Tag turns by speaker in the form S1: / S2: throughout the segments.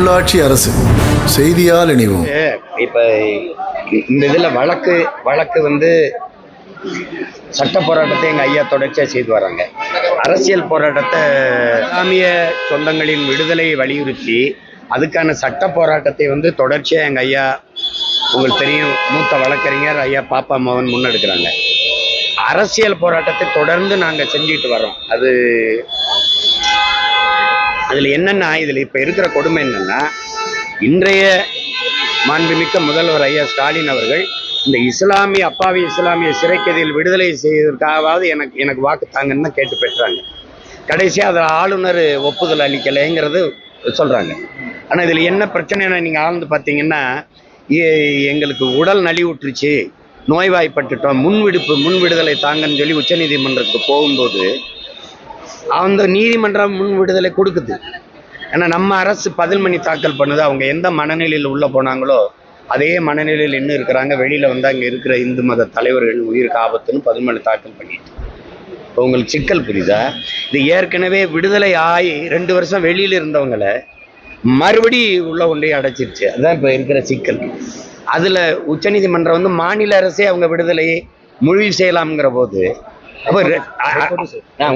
S1: உள்ளாட்சி அரசு செய்தியால் இணைவோம்
S2: இப்போ இந்த இதில் வழக்கு வழக்கு வந்து சட்ட போராட்டத்தை எங்கள் ஐயா தொடர்ச்சியாக செய்து வராங்க அரசியல் போராட்டத்தை இஸ்லாமிய சொந்தங்களின் விடுதலையை வலியுறுத்தி அதுக்கான சட்ட போராட்டத்தை வந்து தொடர்ச்சியாக எங்கள் ஐயா உங்களுக்கு தெரியும் மூத்த வழக்கறிஞர் ஐயா பாப்பா மோகன் முன்னெடுக்கிறாங்க அரசியல் போராட்டத்தை தொடர்ந்து நாங்கள் செஞ்சுட்டு வரோம் அது அதில் என்னென்னா இதில் இப்போ இருக்கிற கொடுமை என்னென்னா இன்றைய மாண்புமிக்க முதல்வர் ஐயா ஸ்டாலின் அவர்கள் இந்த இஸ்லாமிய அப்பாவி இஸ்லாமிய சிறைக்கதியில் விடுதலை செய்வதற்காகவாவது எனக்கு எனக்கு வாக்கு தாங்கன்னு கேட்டு பெற்றாங்க கடைசியாக அதில் ஆளுநர் ஒப்புதல் அளிக்கலைங்கிறது சொல்கிறாங்க ஆனால் இதில் என்ன பிரச்சனைன்னு நீங்கள் ஆழ்ந்து பார்த்தீங்கன்னா எங்களுக்கு உடல் நலிவுற்றுச்சு நோய்வாய்ப்பட்டுட்டோம் முன்விடுப்பு முன் விடுதலை தாங்கன்னு சொல்லி உச்சநீதிமன்றத்துக்கு போகும்போது அந்த நீதிமன்றம் முன் விடுதலை கொடுக்குது ஏன்னா நம்ம அரசு பதில் மணி தாக்கல் பண்ணுது அவங்க எந்த மனநிலையில் உள்ளே போனாங்களோ அதே மனநிலையில் இன்னும் இருக்கிறாங்க வெளியில் வந்து அங்கே இருக்கிற இந்து மத தலைவர்கள் உயிருக்கு ஆபத்துன்னு பதில் மணி தாக்கல் பண்ணிட்டு இப்போ உங்களுக்கு சிக்கல் புரியுதா இது ஏற்கனவே விடுதலை ஆகி ரெண்டு வருஷம் வெளியில் இருந்தவங்களை மறுபடி உள்ள ஒன்றையும் அடைச்சிருச்சு அதுதான் இப்போ இருக்கிற சிக்கல் அதில் உச்சநீதிமன்றம் வந்து மாநில அரசே அவங்க விடுதலையை முழுவி செய்யலாம்ங்கிற போது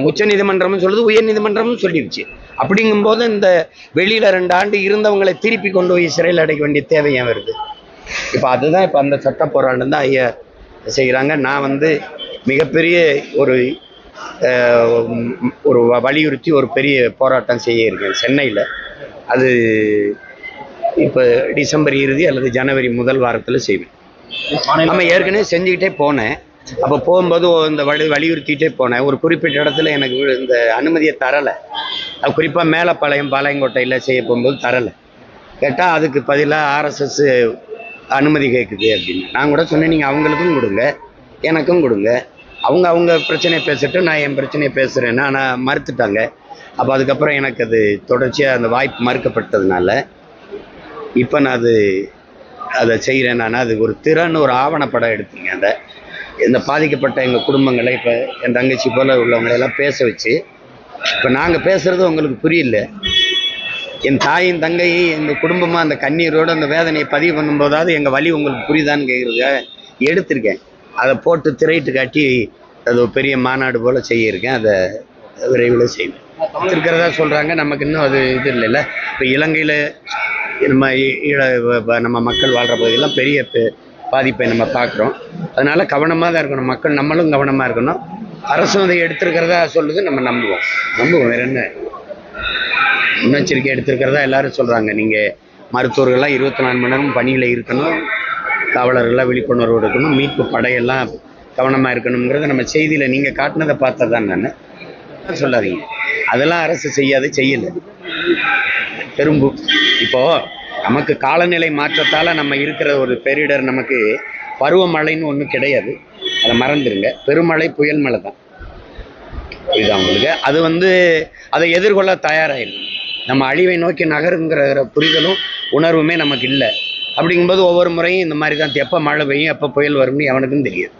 S2: உச்ச நீதிமன்றமும் சொல்லுது உயர் நீதிமன்றமும் சொல்லிடுச்சு அப்படிங்கும்போது இந்த வெளியில ரெண்டு ஆண்டு இருந்தவங்களை திருப்பி கொண்டு போய் சிறையில் அடைக்க வேண்டிய தேவையா வருது இப்ப அதுதான் இப்ப அந்த சட்ட போராட்டம் தான் ஐயா செய்கிறாங்க நான் வந்து மிகப்பெரிய ஒரு ஒரு வலியுறுத்தி ஒரு பெரிய போராட்டம் செய்ய இருக்கேன் சென்னையில் அது இப்போ டிசம்பர் இறுதி அல்லது ஜனவரி முதல் வாரத்தில் செய்வேன் நம்ம ஏற்கனவே செஞ்சுக்கிட்டே போனேன் அப்போ போகும்போது இந்த வலி வலியுறுத்திட்டே போனேன் ஒரு குறிப்பிட்ட இடத்துல எனக்கு இந்த அனுமதியை தரலை அது குறிப்பாக மேலப்பாளையம் பாளையங்கோட்டையில் செய்ய போகும்போது தரலை கேட்டால் அதுக்கு பதிலாக ஆர்எஸ்எஸ் அனுமதி கேட்குது அப்படின்னு நான் கூட சொன்னேன் நீங்கள் அவங்களுக்கும் கொடுங்க எனக்கும் கொடுங்க அவங்க அவங்க பிரச்சனையை பேசிட்டு நான் என் பிரச்சனையை பேசுகிறேன்னு ஆனால் மறுத்துட்டாங்க அப்போ அதுக்கப்புறம் எனக்கு அது தொடர்ச்சியாக அந்த வாய்ப்பு மறுக்கப்பட்டதுனால இப்போ நான் அது அதை செய்கிறேன் நான் அது ஒரு திறன் ஒரு ஆவணப்படம் எடுத்தீங்க அதை இந்த பாதிக்கப்பட்ட எங்கள் குடும்பங்களை இப்போ என் தங்கச்சி போல் உள்ளவங்களையெல்லாம் பேச வச்சு இப்போ நாங்கள் பேசுகிறது உங்களுக்கு புரியல என் தாயும் தங்கையும் எங்கள் குடும்பமாக அந்த கண்ணீரோடு அந்த வேதனையை பதிவு பண்ணும்போதாவது எங்கள் வழி உங்களுக்கு புரியுதான்னு கேட்குறதுக்காக எடுத்திருக்கேன் அதை போட்டு திரையிட்டு காட்டி அது ஒரு பெரிய மாநாடு போல் செய்யிருக்கேன் அதை விரைவில் செய்வேன் இருக்கிறதா சொல்கிறாங்க நமக்கு இன்னும் அது இது இல்லைல்ல இப்போ இலங்கையில் நம்ம நம்ம மக்கள் வாழ்கிற பகுதியெல்லாம் பெரிய பாதிப்பை நம்ம பார்க்குறோம் அதனால் கவனமாக தான் இருக்கணும் மக்கள் நம்மளும் கவனமாக இருக்கணும் அரசும் அதை எடுத்துருக்கிறதா சொல்லுது நம்ம நம்புவோம் நம்புவோம் வேற என்ன முன்னெச்சரிக்கை எடுத்திருக்கிறதா எல்லாரும் சொல்கிறாங்க நீங்கள் மருத்துவர்கள்லாம் இருபத்தி நாலு மணி நேரம் பணியில் இருக்கணும் காவலர்கள்லாம் விழிப்புணர்வு இருக்கணும் மீட்பு படையெல்லாம் கவனமாக இருக்கணுங்கிறத நம்ம செய்தியில் நீங்கள் காட்டினதை தான் நான் சொல்லாதீங்க அதெல்லாம் அரசு செய்யாது செய்யலை பெரும்பு இப்போது நமக்கு காலநிலை மாற்றத்தால் நம்ம இருக்கிற ஒரு பேரிடர் நமக்கு பருவமழைன்னு ஒன்றும் கிடையாது அதை மறந்துடுங்க பெருமழை புயல் மழை தான் புரியுதா உங்களுக்கு அது வந்து அதை எதிர்கொள்ள தயாராகிடும் நம்ம அழிவை நோக்கி நகருங்கிற புரிதலும் உணர்வுமே நமக்கு இல்லை அப்படிங்கும்போது ஒவ்வொரு முறையும் இந்த மாதிரி தான் எப்போ மழை பெய்யும் எப்போ புயல் வரும்னு எவனுக்கும் தெரியாது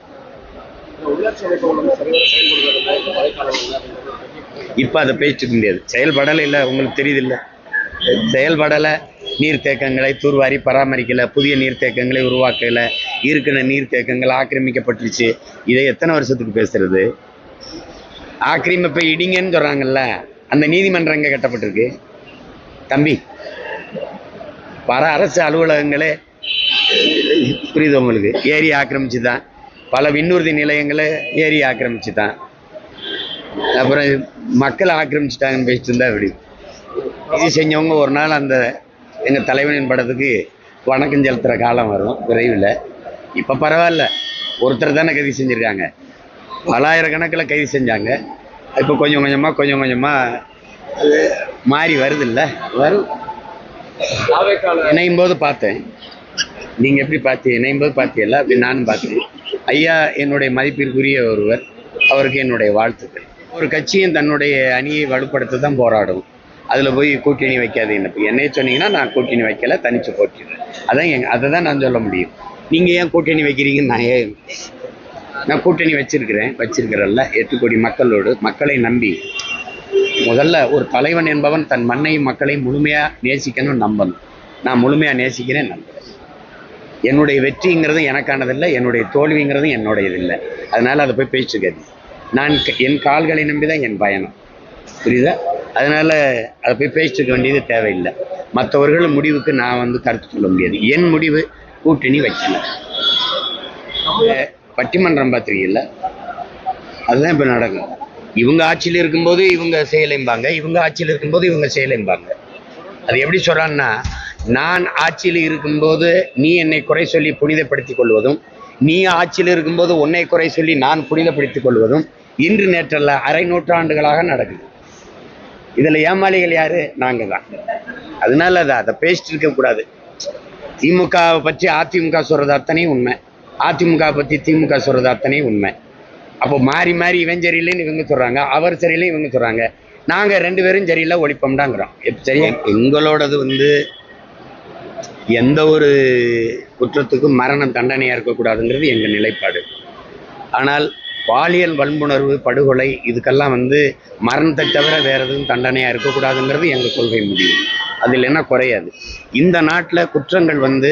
S2: இப்போ அதை பேச்சுக்க முடியாது செயல்படலை இல்லை உங்களுக்கு தெரியுது இல்லை செயல்படலை நீர்த்தேக்கங்களை தூர்வாரி பராமரிக்கலை புதிய நீர்த்தேக்கங்களை உருவாக்கலை இருக்கிற நீர்த்தேக்கங்கள் ஆக்கிரமிக்கப்பட்டுருச்சு இதை எத்தனை வருஷத்துக்கு பேசுறது ஆக்கிரமிப்பை இடிங்கன்னு சொல்கிறாங்கல்ல அந்த நீதிமன்றம் எங்கே கட்டப்பட்டிருக்கு தம்பி பல அரசு அலுவலகங்களே புரியுது உங்களுக்கு ஏரி ஆக்கிரமிச்சு தான் பல விண்ணூர்தி நிலையங்களை ஏரி ஆக்கிரமிச்சு தான் அப்புறம் மக்களை ஆக்கிரமிச்சிட்டாங்கன்னு பேசிட்டு இருந்தா அப்படி இது செஞ்சவங்க ஒரு நாள் அந்த எங்கள் தலைவனின் படத்துக்கு வணக்கம் செலுத்துகிற காலம் வரும் விரைவில் இப்போ பரவாயில்ல ஒருத்தர் தானே கைது செஞ்சுருக்காங்க பலாயிரக்கணக்கில் கைது செஞ்சாங்க இப்போ கொஞ்சம் கொஞ்சமாக கொஞ்சம் கொஞ்சமாக அது மாறி இல்லை வரும் இணையும் போது பார்த்தேன் நீங்கள் எப்படி பார்த்தீங்க இணையும் போது பார்த்தீங்களா அப்படி நானும் பார்த்தேன் ஐயா என்னுடைய மதிப்பிற்குரிய ஒருவர் அவருக்கு என்னுடைய வாழ்த்துக்கள் ஒரு கட்சியும் தன்னுடைய அணியை வலுப்படுத்த தான் போராடும் அதில் போய் கூட்டணி வைக்காது இப்போ என்னைய சொன்னீங்கன்னா நான் கூட்டணி வைக்கல தனிச்சு போட்டிடுறேன் அதான் எங் அதை தான் நான் சொல்ல முடியும் நீங்கள் ஏன் கூட்டணி வைக்கிறீங்கன்னு நான் ஏன் நான் கூட்டணி வச்சிருக்கிறேன் வச்சிருக்கிறல்ல எட்டு கோடி மக்களோடு மக்களை நம்பி முதல்ல ஒரு தலைவன் என்பவன் தன் மண்ணையும் மக்களையும் முழுமையாக நேசிக்கணும் நம்பணும் நான் முழுமையாக நேசிக்கிறேன் நம்புறேன் என்னுடைய வெற்றிங்கிறது எனக்கானதில்லை என்னுடைய தோல்விங்கிறது என்னுடையது இல்லை அதனால் அதை போய் பேசிக்காது நான் என் கால்களை நம்பி தான் என் பயணம் புரியுதா அதனால் அதை போய் பேசிட்டு வேண்டியது தேவையில்லை மற்றவர்கள் முடிவுக்கு நான் வந்து கருத்து சொல்ல முடியாது என் முடிவு கூட்டணி வைக்கல பட்டிமன்றம் பார்த்துருக்கீங்கள அதுதான் இப்போ நடக்கும் இவங்க ஆட்சியில் இருக்கும்போது இவங்க செயலைம்பாங்க இவங்க ஆட்சியில் இருக்கும்போது இவங்க செயலைம்பாங்க அது எப்படி சொல்கிறான்னா நான் ஆட்சியில் இருக்கும்போது நீ என்னை குறை சொல்லி புனிதப்படுத்திக் கொள்வதும் நீ ஆட்சியில் இருக்கும்போது உன்னை குறை சொல்லி நான் புனிதப்படுத்திக் கொள்வதும் இன்று நேற்றல்ல அரை நூற்றாண்டுகளாக நடக்குது இதில் ஏமாளிகள் யாரு நாங்கள் தான் அதனால அதை அதை பேசிட்டு இருக்கக்கூடாது திமுகவை பற்றி அதிமுக சொல்கிறது அத்தனையும் உண்மை அதிமுக பற்றி திமுக சொல்கிறது அத்தனையும் உண்மை அப்போ மாறி மாறி இவன் சரியில்லைன்னு இவங்க சொல்கிறாங்க அவர் சரியில்லை இவங்க சொல்கிறாங்க நாங்கள் ரெண்டு பேரும் சரியில்லை ஒழிப்போம்டாங்கிறோம் சரி எங்களோடது வந்து எந்த ஒரு குற்றத்துக்கும் மரணம் தண்டனையாக இருக்கக்கூடாதுங்கிறது எங்கள் நிலைப்பாடு ஆனால் பாலியல் வன்புணர்வு படுகொலை இதுக்கெல்லாம் வந்து மரணத்தை தவிர வேறு எதுவும் தண்டனையாக இருக்கக்கூடாதுங்கிறது எங்கள் கொள்கை முடியும் அதில் என்ன குறையாது இந்த நாட்டில் குற்றங்கள் வந்து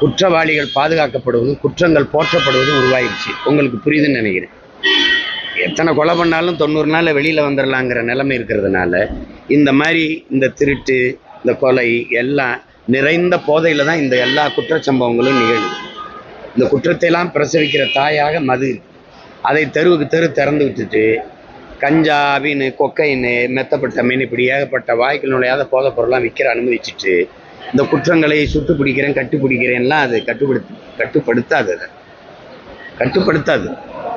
S2: குற்றவாளிகள் பாதுகாக்கப்படுவதும் குற்றங்கள் போற்றப்படுவதும் உருவாயிடுச்சு உங்களுக்கு புரியுதுன்னு நினைக்கிறேன் எத்தனை கொலை பண்ணாலும் தொண்ணூறு நாளில் வெளியில் வந்துடலாங்கிற நிலைமை இருக்கிறதுனால இந்த மாதிரி இந்த திருட்டு இந்த கொலை எல்லாம் நிறைந்த போதையில் தான் இந்த எல்லா குற்றச்சம்பவங்களும் நிகழும் இந்த குற்றத்தையெல்லாம் பிரசவிக்கிற தாயாக மது அதை தெருவுக்கு தெரு திறந்து விட்டுட்டு கஞ்சா வீணு கொக்கைன்னு மெத்தப்பட்ட மீன் இப்படி ஏகப்பட்ட வாய்க்கு நுழையாத போதை பொருளாம் விற்கிற அனுமதிச்சுட்டு இந்த குற்றங்களை சுட்டு பிடிக்கிறேன் கட்டுப்பிடிக்கிறேன்லாம் அது கட்டுப்படுத்து கட்டுப்படுத்தாது அதை கட்டுப்படுத்தாது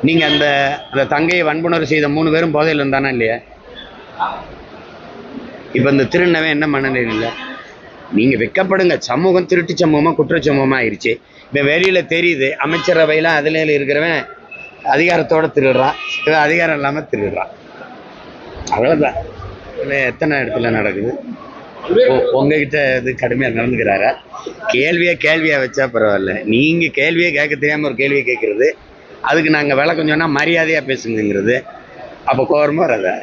S2: நீங்கள் அந்த அந்த தங்கையை வன்புணர்வு செய்த மூணு பேரும் போதையில் இருந்தானா இல்லையா இப்போ இந்த திருநவன் என்ன இல்லை நீங்கள் விற்கப்படுங்க சமூகம் திருட்டு சமூகமாக குற்ற சமூகமாக ஆயிடுச்சு இப்போ வெளியில் தெரியுது அமைச்சரவையெல்லாம் அதில் இருக்கிறவன் அதிகாரத்தோடு திருடுறான் இதை அதிகாரம் இல்லாமல் திருடுறான் அவ்வளோதான் இல்லை எத்தனை இடத்துல நடக்குது உங்ககிட்ட இது கடுமையாக நடந்துக்கிறாரா கேள்வியை கேள்வியாக வச்சா பரவாயில்ல நீங்கள் கேள்வியை கேட்க தெரியாமல் ஒரு கேள்வியை கேட்குறது அதுக்கு நாங்கள் விளக்கம் சொன்னால் மரியாதையாக பேசுங்கிறது அப்போ கோவரமா வராதா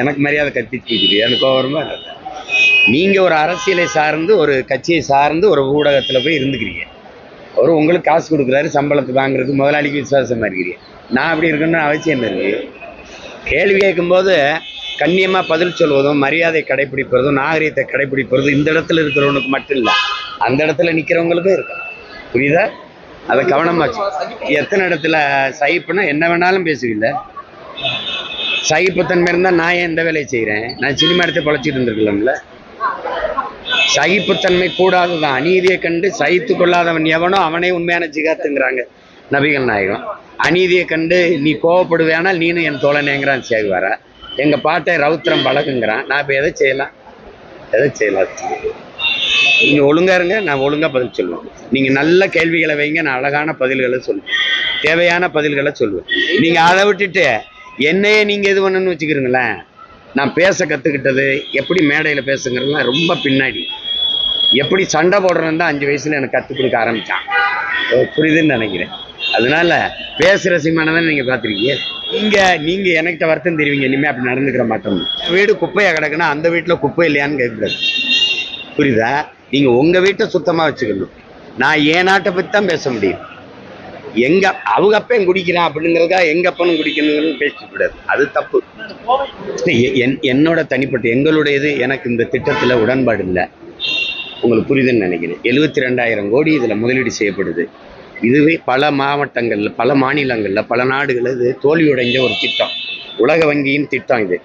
S2: எனக்கு மரியாதை கத்திட்டு எனக்கு கோவரமா வராதா நீங்கள் ஒரு அரசியலை சார்ந்து ஒரு கட்சியை சார்ந்து ஒரு ஊடகத்தில் போய் இருந்துக்கிறீங்க அவர் உங்களுக்கு காசு கொடுக்குறாரு சம்பளத்தை வாங்குறதுக்கு முதலாளிக்கு விசுவாசமாக இருக்கிறீங்க நான் அப்படி இருக்கணும்னு அவசியம் இல்லை கேள்வி கேட்கும்போது கண்ணியமாக பதில் சொல்வதும் மரியாதை கடைபிடிப்பதும் நாகரீகத்தை கடைபிடிப்பதும் இந்த இடத்துல இருக்கிறவனுக்கு மட்டும் இல்லை அந்த இடத்துல நிற்கிறவங்களுக்கும் இருக்கும் புரியுதா அதை கவனமாச்சு எத்தனை இடத்துல சகிப்புன்னா என்ன வேணாலும் பேசுவீங்கள சகிப்புத்தன்மை இருந்தால் நான் ஏன் எந்த வேலையை செய்கிறேன் நான் சினிமா எடுத்து பழச்சிட்டு இருந்திருக்கலாம்ல சகிப்புத்தன்மை கூடாது தான் அநீதியை கண்டு சகித்து கொள்ளாதவன் எவனோ அவனே உண்மையான ஜிகாத்துங்கிறாங்க நபிகள் நாயகம் அநீதியை கண்டு நீ கோவப்படுவேனால் நீனும் என் தோழனேங்கிறான் சேவி வர எங்கள் பாட்டை ரவுத்திரம் பழகுங்கிறான் நான் இப்போ எதை செய்யலாம் எதை செய்யலாம் நீங்கள் ஒழுங்காக இருங்க நான் ஒழுங்காக பதில் சொல்லுவேன் நீங்கள் நல்ல கேள்விகளை வைங்க நான் அழகான பதில்களை சொல்லுவேன் தேவையான பதில்களை சொல்லுவேன் நீங்கள் அதை விட்டுட்டு என்னையே நீங்கள் எது பண்ணணும்னு வச்சுக்கிறீங்களேன் நான் பேச கற்றுக்கிட்டது எப்படி மேடையில் பேசுங்கிறதுலாம் ரொம்ப பின்னாடி எப்படி சண்டை போடுறேன்னு தான் அஞ்சு வயசில் எனக்கு கற்றுக் கொடுக்க ஆரம்பித்தான் புரியுதுன்னு நினைக்கிறேன் அதனால பேசுகிற சீமானை நீங்க நீங்கள் பார்த்துருக்கீங்க இங்கே நீங்கள் எனக்கிட்ட வருத்தம் தெரிவிங்க இனிமேல் அப்படி நடந்துக்கிற மாட்டோம் வீடு குப்பையாக கிடக்குன்னா அந்த வீட்டில் குப்பை இல்லையான்னு கேட்கக்கூடாது புரியுதா நீங்கள் உங்கள் வீட்டை சுத்தமாக வச்சுக்கணும் நான் ஏ நாட்டை பற்றி தான் பேச முடியும் எங்க அவங்க அப்ப குடிக்கிறான் அப்படிங்கிறதுக்கா எங்க அப்பனும் குடிக்கணுங்கன்னு கூடாது அது தப்பு என்னோட தனிப்பட்ட எங்களுடைய இது எனக்கு இந்த திட்டத்தில் உடன்பாடு இல்லை உங்களுக்கு புரியுதுன்னு நினைக்கிறேன் எழுபத்தி ரெண்டாயிரம் கோடி இதில் முதலீடு செய்யப்படுது இதுவே பல மாவட்டங்களில் பல மாநிலங்களில் பல நாடுகளில் இது தோல்வியுடைஞ்ச ஒரு திட்டம் உலக வங்கியின் திட்டம் இது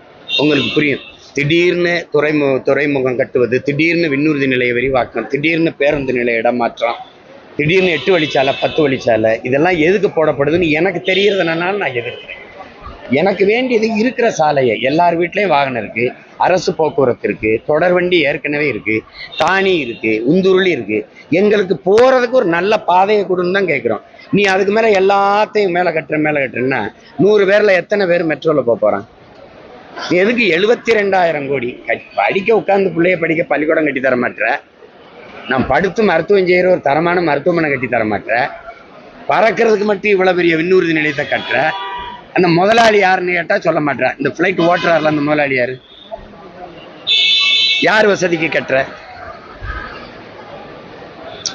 S2: உங்களுக்கு புரியும் திடீர்னு துறைமு துறைமுகம் கட்டுவது திடீர்னு விண்ணுறுதி நிலையை விரிவாக்கம் திடீர்னு பேருந்து நிலைய இடமாற்றம் திடீர்னு எட்டு வழிச்சாலை பத்து வழிச்சாலை இதெல்லாம் எதுக்கு போடப்படுதுன்னு எனக்கு தெரியறதுனால நான் எதிர்க்கிறேன் எனக்கு வேண்டியது இருக்கிற சாலையை எல்லார் வீட்லேயும் வாகனம் இருக்குது அரசு போக்குவரத்து இருக்குது தொடர் வண்டி ஏற்கனவே இருக்குது தானி இருக்குது உந்துருளி இருக்குது எங்களுக்கு போகிறதுக்கு ஒரு நல்ல பாதையை கொடுன்னு தான் கேட்குறோம் நீ அதுக்கு மேலே எல்லாத்தையும் மேலே கட்டுற மேலே கட்டுறேன்னா நூறு பேரில் எத்தனை பேர் மெட்ரோவில் போக போகிறான் எதுக்கு எழுபத்தி ரெண்டாயிரம் கோடி படிக்க உட்காந்து பிள்ளைய படிக்க பள்ளிக்கூடம் கட்டி தர மாட்டேற நான் படுத்து மருத்துவம் செய்கிற ஒரு தரமான மருத்துவமனை கட்டி தர மாட்டேற பறக்கிறதுக்கு மட்டும் இவ்வளோ பெரிய விண்ணூர்தி நிலையத்தை கட்டுற அந்த முதலாளி யாருன்னு கேட்டால் சொல்ல மாட்டேன் இந்த ஃப்ளைட் ஓட்டுறாருல அந்த முதலாளி யார் யார் வசதிக்கு கட்டுற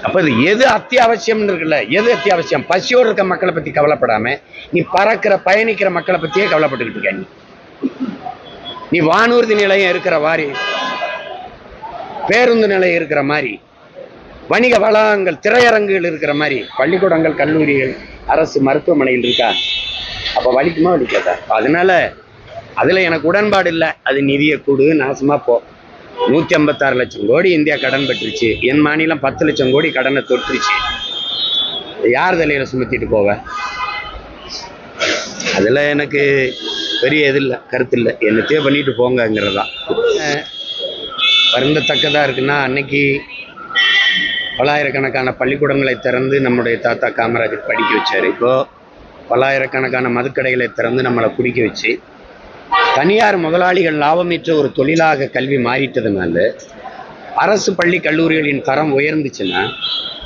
S2: அப்போ இது எது அத்தியாவசியம்னு இருக்குல்ல எது அத்தியாவசியம் பசியோடு இருக்க மக்களை பற்றி கவலைப்படாமல் நீ பறக்கிற பயணிக்கிற மக்களை பற்றியே கவலைப்பட்டுக்கிட்டு இருக்க நீ நீ வானூர்தி நிலையம் இருக்கிற மாதிரி பேருந்து நிலையம் இருக்கிற மாதிரி வணிக வளாகங்கள் திரையரங்குகள் இருக்கிற மாதிரி பள்ளிக்கூடங்கள் கல்லூரிகள் அரசு மருத்துவமனையில் இருக்கா அப்போ வலிக்குமா வலிக்காதா அதனால அதில் எனக்கு உடன்பாடு இல்லை அது நிதியை கூடு நாசமாக போ நூற்றி ஐம்பத்தாறு லட்சம் கோடி இந்தியா கடன் பெற்றுச்சு என் மாநிலம் பத்து லட்சம் கோடி கடனை தொற்றுச்சு யார் தலையில் சுமத்திட்டு போவ அதில் எனக்கு பெரிய இது இல்லை கருத்து இல்லை என்னத்தையே பண்ணிட்டு போங்கிறது வருந்தத்தக்கதா வருந்தத்தக்கதாக இருக்குன்னா அன்னைக்கு பல்லாயிரக்கணக்கான பள்ளிக்கூடங்களை திறந்து நம்முடைய தாத்தா காமராஜர் படிக்க வச்சார் இப்போது பல்லாயிரக்கணக்கான மதுக்கடைகளை திறந்து நம்மளை குடிக்க வச்சு தனியார் முதலாளிகள் லாபமேற்ற ஒரு தொழிலாக கல்வி மாறிட்டதுனால அரசு பள்ளி கல்லூரிகளின் தரம் உயர்ந்துச்சுன்னா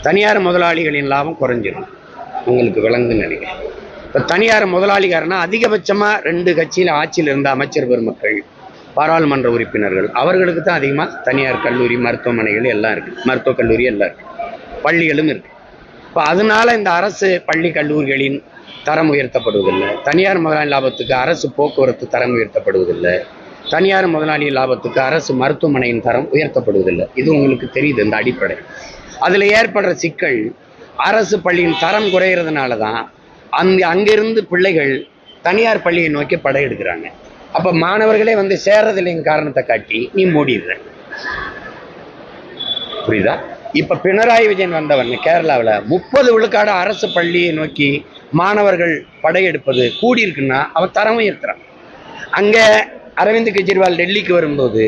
S2: தனியார் முதலாளிகளின் லாபம் குறைஞ்சிடும் உங்களுக்கு விளங்கு நினைக்கிறேன் இப்போ தனியார் முதலாளிகாரனா அதிகபட்சமாக ரெண்டு கட்சியில் ஆட்சியில் இருந்த அமைச்சர் பெருமக்கள் பாராளுமன்ற உறுப்பினர்கள் அவர்களுக்கு தான் அதிகமாக தனியார் கல்லூரி மருத்துவமனைகள் எல்லாம் இருக்குது மருத்துவக் கல்லூரி எல்லாம் இருக்குது பள்ளிகளும் இருக்குது இப்போ அதனால இந்த அரசு பள்ளி கல்லூரிகளின் தரம் உயர்த்தப்படுவதில்லை தனியார் முதலாளி லாபத்துக்கு அரசு போக்குவரத்து தரம் உயர்த்தப்படுவதில்லை தனியார் முதலாளி லாபத்துக்கு அரசு மருத்துவமனையின் தரம் உயர்த்தப்படுவதில்லை இது உங்களுக்கு தெரியுது இந்த அடிப்படை அதில் ஏற்படுற சிக்கல் அரசு பள்ளியின் தரம் குறைகிறதுனால தான் அந்த அங்கிருந்து பிள்ளைகள் தனியார் பள்ளியை நோக்கி படையெடுக்கிறாங்க அப்போ மாணவர்களே வந்து சேர்றதில்லைங்க காரணத்தை காட்டி நீ மூடிடுற புரியுதா இப்போ பினராயி விஜயன் வந்தவன் கேரளாவில் முப்பது விழுக்காடு அரசு பள்ளியை நோக்கி மாணவர்கள் படையெடுப்பது கூடியிருக்குன்னா அவர் தரமும் இருக்கிறான் அங்கே அரவிந்த் கெஜ்ரிவால் டெல்லிக்கு வரும்போது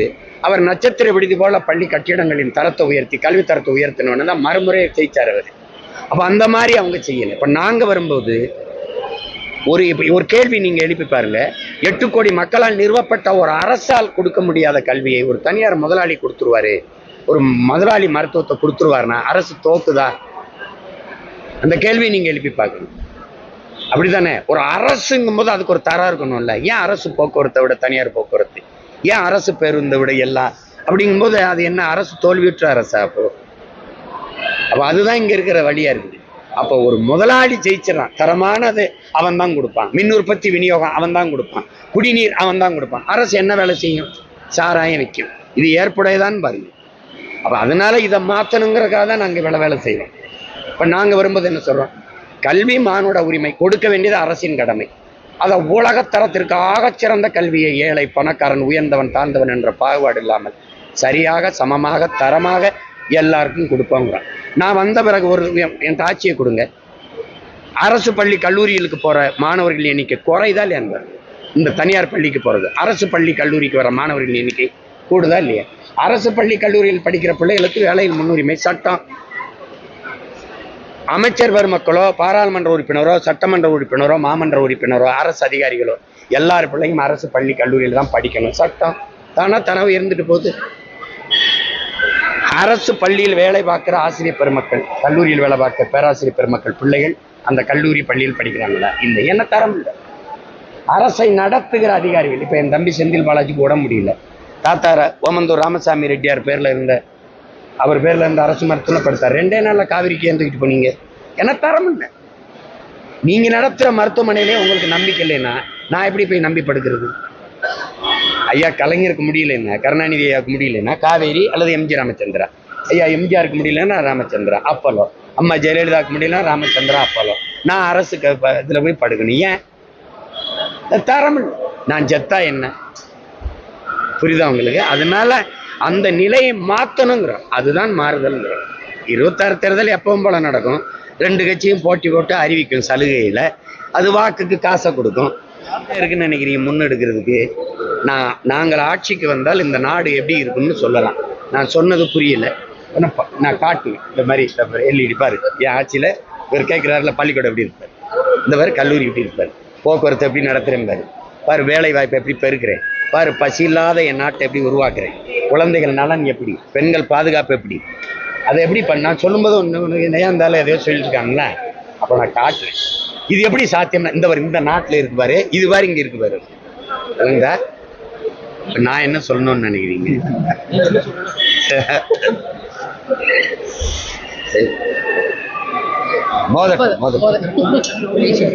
S2: அவர் நட்சத்திர விடுதி போல பள்ளி கட்டிடங்களின் தரத்தை உயர்த்தி கல்வி தரத்தை உயர்த்தணும்னு தான் மறுமுறை செய்தார் அவர் அப்போ அந்த மாதிரி அவங்க செய்யணும் இப்போ நாங்கள் வரும்போது ஒரு ஒரு கேள்வி நீங்கள் எழுப்பி பாருங்க எட்டு கோடி மக்களால் நிறுவப்பட்ட ஒரு அரசால் கொடுக்க முடியாத கல்வியை ஒரு தனியார் முதலாளி கொடுத்துருவாரு ஒரு முதலாளி மருத்துவத்தை கொடுத்துருவாருன்னா அரசு தோக்குதா அந்த கேள்வியை நீங்கள் எழுப்பி பார்க்கணும் அப்படித்தானே ஒரு அரசுங்கும் போது அதுக்கு ஒரு தரம் இருக்கணும்ல ஏன் அரசு போக்குவரத்தை விட தனியார் போக்குவரத்து ஏன் அரசு பேருந்தை விட எல்லாம் அப்படிங்கும்போது அது என்ன அரசு தோல்வியுற்ற அரசா அப்போ அப்போ அதுதான் இங்கே இருக்கிற வழியா இருக்குது அப்போ ஒரு முதலாளி ஜெயிச்சிடறான் தரமானது அவன் தான் கொடுப்பான் மின் உற்பத்தி விநியோகம் அவன் தான் கொடுப்பான் குடிநீர் அவன் தான் கொடுப்பான் அரசு என்ன வேலை செய்யும் சாராயம் வைக்கும் இது ஏற்புடையதான் பாருங்க அப்போ அதனால இதை மாற்றணுங்கிறக்காக தான் நாங்கள் வேலை வேலை செய்வோம் இப்போ நாங்கள் வரும்போது என்ன சொல்கிறோம் கல்வி மானுட உரிமை கொடுக்க வேண்டியது அரசின் கடமை அதை உலகத்தரத்திற்காக சிறந்த கல்வியை ஏழை பணக்காரன் உயர்ந்தவன் தாழ்ந்தவன் என்ற பாகுபாடு இல்லாமல் சரியாக சமமாக தரமாக எல்லாருக்கும் கொடுப்போங்கிறான் நான் வந்த பிறகு ஒரு என் காட்சியை கொடுங்க அரசு பள்ளி கல்லூரிகளுக்கு போகிற மாணவர்கள் எண்ணிக்கை குறைதல் என்பது இந்த தனியார் பள்ளிக்கு போகிறது அரசு பள்ளி கல்லூரிக்கு வர மாணவர்கள் எண்ணிக்கை கூடுதா இல்லையா அரசு பள்ளி கல்லூரியில் படிக்கிற பிள்ளைகளுக்கு வேலையில் முன்னுரிமை சட்டம் அமைச்சர் பெருமக்களோ பாராளுமன்ற உறுப்பினரோ சட்டமன்ற உறுப்பினரோ மாமன்ற உறுப்பினரோ அரசு அதிகாரிகளோ எல்லார் பிள்ளைங்க அரசு பள்ளி கல்லூரியில் தான் படிக்கணும் சட்டம் தானா தனவு இருந்துட்டு போகுது அரசு பள்ளியில் வேலை பார்க்குற ஆசிரியர் பெருமக்கள் கல்லூரியில் வேலை பார்க்குற பேராசிரியர் பெருமக்கள் பிள்ளைகள் அந்த கல்லூரி பள்ளியில் படிக்கிறாங்களா இந்த என்ன தரம் இல்லை அரசை நடத்துகிற அதிகாரிகள் இப்போ என் தம்பி செந்தில் பாலாஜிக்கு ஓட முடியல தாத்தார ஓமந்தூர் ராமசாமி ரெட்டியார் பேரில் இருந்த அவர் பேரில் இருந்த அரசு மருத்துவம் படுத்தார் ரெண்டே நாளில் காவிரிக்கு ஏந்துக்கிட்டு போனீங்க ஏன்னா தரம் என்ன நீங்கள் நடத்துகிற மருத்துவமனையிலே உங்களுக்கு நம்பிக்கை இல்லைன்னா நான் எப்படி போய் நம்பி படுக்கிறது ஐயா கலைஞருக்கு முடியலன்னா கருணாநிதி ஐயாவுக்கு முடியலன்னா காவேரி அல்லது எம்ஜி ராமச்சந்திரா ஐயா எம்ஜிஆருக்கு முடியலன்னா ராமச்சந்திரா அப்பலோ அம்மா ஜெயலலிதாவுக்கு முடியலன்னா ராமச்சந்திரா அப்பலோ நான் அரசு இதில் போய் படுக்கணும் ஏன் தரமில்லை நான் ஜெத்தா என்ன புரியுதா உங்களுக்கு அதனால அந்த நிலையை மாற்றணுங்கிறோம் அதுதான் மாறுதல்ங்கிறோம் இருபத்தாறு தேர்தல் எப்பவும் போல நடக்கும் ரெண்டு கட்சியும் போட்டி போட்டு அறிவிக்கும் சலுகையில் அது வாக்குக்கு காசை கொடுக்கும் இருக்குன்னு நினைக்கிறீங்க முன்னெடுக்கிறதுக்கு நான் நாங்கள் ஆட்சிக்கு வந்தால் இந்த நாடு எப்படி இருக்கும்னு சொல்லலாம் நான் சொன்னது புரியல நான் காட்டுவேன் இந்த மாதிரி எல்இடி பாரு என் ஆட்சியில் இவர் கேட்குறாருல பள்ளிக்கூடம் எப்படி இருப்பார் இந்த மாதிரி கல்லூரி எப்படி இருப்பார் போக்குவரத்து எப்படி நடத்துகிறேன் பாரு பாரு வேலை வாய்ப்பு எப்படி பெருக்கிறேன் பாரு பசி இல்லாத என் நாட்டை எப்படி உருவாக்குறேன் குழந்தைகள் நலன் எப்படி பெண்கள் பாதுகாப்பு எப்படி அதை எப்படி பண்ணால் சொல்லும்போது ஒன்று நேரம் இருந்தாலும் எதையோ சொல்லியிருக்காங்கல்ல அப்போ நான் காட்டுறேன் இது எப்படி சாத்தியம்னா இந்த இந்த நாட்டில் இருக்கு பாரு இது மாதிரி இங்கே இருக்கு இந்த நான் என்ன சொல்லணும்னு நினைக்கிறீங்க மோதட்டும் மோதட்டும்